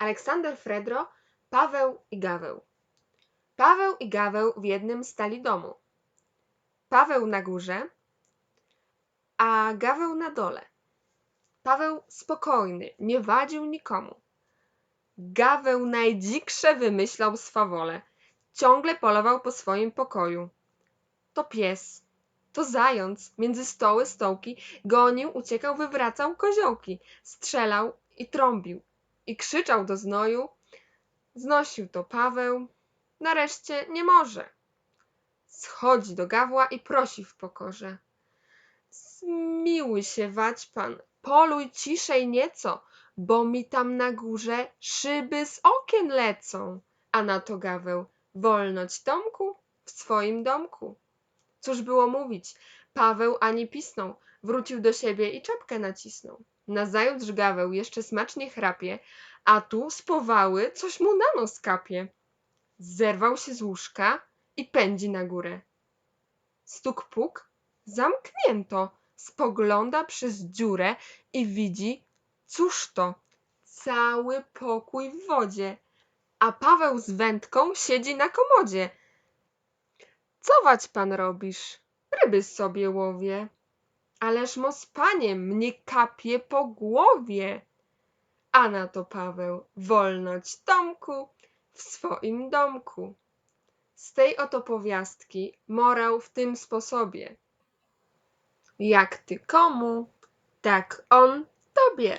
Aleksander Fredro, Paweł i Gaweł. Paweł i Gaweł w jednym stali domu. Paweł na górze, a Gaweł na dole. Paweł spokojny, nie wadził nikomu. Gaweł najdziksze wymyślał swawole. Ciągle polował po swoim pokoju. To pies, to zając, między stoły, stołki, gonił, uciekał, wywracał koziołki, strzelał i trąbił i krzyczał do znoju. Znosił to Paweł, nareszcie nie może. Schodzi do gawła i prosi w pokorze. Zmiłuj się, wać pan, poluj ciszej nieco, bo mi tam na górze szyby z okien lecą. A na to Gaweł, wolność Tomku w swoim domku. Cóż było mówić, Paweł ani pisnął, wrócił do siebie i czapkę nacisnął. Nazajutrz Gaweł jeszcze smacznie chrapie, a tu z powały coś mu na nos kapie. Zerwał się z łóżka i pędzi na górę. Stuk puk, zamknięto, spogląda przez dziurę i widzi, cóż to, cały pokój w wodzie, a Paweł z wędką siedzi na komodzie. Co wać pan robisz? Ryby sobie łowię. Ależ mos panie, mnie kapie po głowie. A na to Paweł, wolność Tomku w swoim domku. Z tej oto powiastki morał w tym sposobie. Jak ty komu, tak on tobie.